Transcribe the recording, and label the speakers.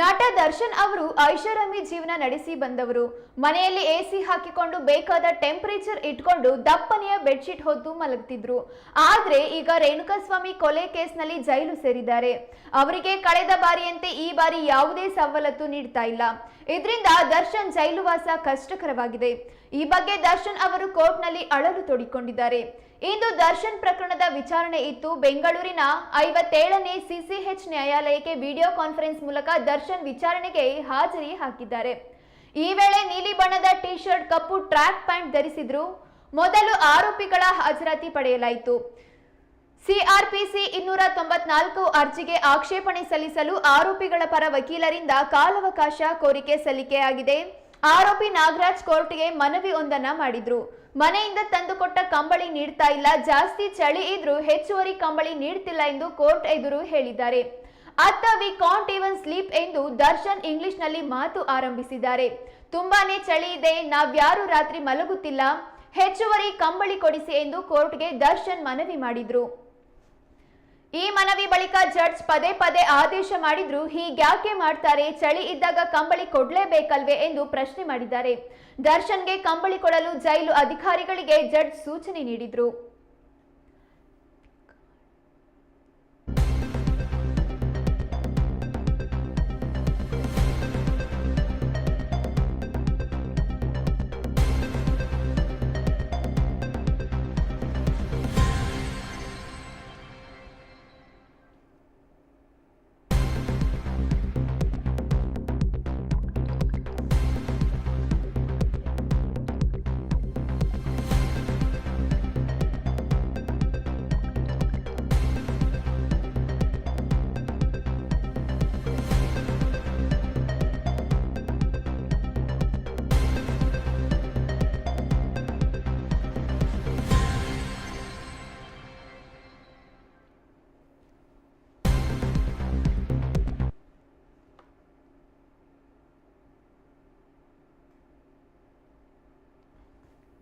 Speaker 1: ನಟ ದರ್ಶನ್ ಅವರು ಐಷಾರಾಮಿ ಜೀವನ ನಡೆಸಿ ಬಂದವರು. ಮನೆಯಲ್ಲಿ ಎಸಿ ಹಾಕಿಕೊಂಡು ಬೇಕಾದ ಟೆಂಪರೇಚರ್ ಇಟ್ಕೊಂಡು ದಪ್ಪನೆಯ ಬೆಡ್ಶೀಟ್ ಹೊತ್ತು ಮಲಗ್ತಿದ್ರು. ಆದ್ರೆ ಈಗ ರೇಣುಕಾಸ್ವಾಮಿ ಕೊಲೆ ಕೇಸ್ನಲ್ಲಿ ಜೈಲು ಸೇರಿದ್ದಾರೆ. ಅವರಿಗೆ ಕಳೆದ ಬಾರಿಯಂತೆ ಈ ಬಾರಿ ಯಾವುದೇ ಸವಲತ್ತು ನೀಡ್ತಾ ಇಲ್ಲ. ಇದರಿಂದ ದರ್ಶನ್ ಜೈಲುವಾಸ ಕಷ್ಟಕರವಾಗಿದೆ. ಈ ಬಗ್ಗೆ ದರ್ಶನ್ ಅವರು ಕೋರ್ಟ್ನಲ್ಲಿ ಅಳಲು ತೋಡಿಕೊಂಡಿದ್ದಾರೆ. ಇಂದು ದರ್ಶನ್ ಪ್ರಕರಣದ ವಿಚಾರಣೆ ಇತ್ತು. ಬೆಂಗಳೂರಿನ ಐವತ್ತೇಳನೇ ಸಿಸಿಎಚ್ ನ್ಯಾಯಾಲಯಕ್ಕೆ ವಿಡಿಯೋ ಕಾನ್ಫರೆನ್ಸ್ ಮೂಲಕ ದರ್ಶನ್ ವಿಚಾರಣೆಗೆ ಹಾಜರಿ ಹಾಕಿದ್ದಾರೆ. ಈ ವೇಳೆ ನೀಲಿ ಬಣ್ಣದ ಟಿ ಶರ್ಟ್ ಕಪ್ಪು ಟ್ರ್ಯಾಕ್ ಪ್ಯಾಂಟ್ ಧರಿಸಿದ್ರು. ಮೊದಲು ಆರೋಪಿಗಳ ಹಾಜರಾತಿ ಪಡೆಯಲಾಯಿತು. ಸಿಆರ್ಪಿಸಿ ಇನ್ನೂರ ತೊಂಬತ್ನಾಲ್ಕು ಅರ್ಜಿಗೆ ಆಕ್ಷೇಪಣೆ ಸಲ್ಲಿಸಲು ಆರೋಪಿಗಳ ಪರ ವಕೀಲರಿಂದ ಕಾಲಾವಕಾಶ ಕೋರಿಕೆ ಸಲ್ಲಿಕೆಯಾಗಿದೆ. ಆರೋಪಿ ನಾಗರಾಜ್ ಕೋರ್ಟ್ಗೆ ಮನವಿ ಒಂದನ್ನ ಮಾಡಿದ್ರು. ಮನೆಯಿಂದ ತಂದುಕೊಟ್ಟ ಕಂಬಳಿ ನೀಡ್ತಾ ಇಲ್ಲ. ಜಾಸ್ತಿ ಚಳಿ ಇದ್ರೂ ಹೆಚ್ಚುವರಿ ಕಂಬಳಿ ನೀಡ್ತಿಲ್ಲ ಎಂದು ಕೋರ್ಟ್ ಎದುರು ಹೇಳಿದ್ದಾರೆ. ಅತ್ತ ವಿ ಕಾಂಟ್ ಇವನ್ ಸ್ಲೀಪ್ ಎಂದು ದರ್ಶನ್ ಇಂಗ್ಲಿಷ್ನಲ್ಲಿ ಮಾತು ಆರಂಭಿಸಿದ್ದಾರೆ. ತುಂಬಾನೇ ಚಳಿ ಇದೆ. ನಾವ್ಯಾರು ರಾತ್ರಿ ಮಲಗುತ್ತಿಲ್ಲ. ಹೆಚ್ಚುವರಿ ಕಂಬಳಿ ಕೊಡಿಸಿ ಎಂದು ಕೋರ್ಟ್ಗೆ ದರ್ಶನ್ ಮನವಿ ಮಾಡಿದ್ರು. ಈ ಮನವಿ ಬಳಿಕ ಜಡ್ಜ್ ಪದೇ ಪದೇ ಆದೇಶ ಮಾಡಿದ್ರು ಹೀಗ್ಯಾಕೆ ಮಾಡ್ತಾರೆ? ಚಳಿ ಇದ್ದಾಗ ಕಂಬಳಿ ಕೊಡ್ಲೇಬೇಕಲ್ವೇ ಎಂದು ಪ್ರಶ್ನೆ ಮಾಡಿದ್ದಾರೆ. ದರ್ಶನ್ಗೆ ಕಂಬಳಿ ಕೊಡಲು ಜೈಲು ಅಧಿಕಾರಿಗಳಿಗೆ ಜಡ್ಜ್ ಸೂಚನೆ ನೀಡಿದ್ರು.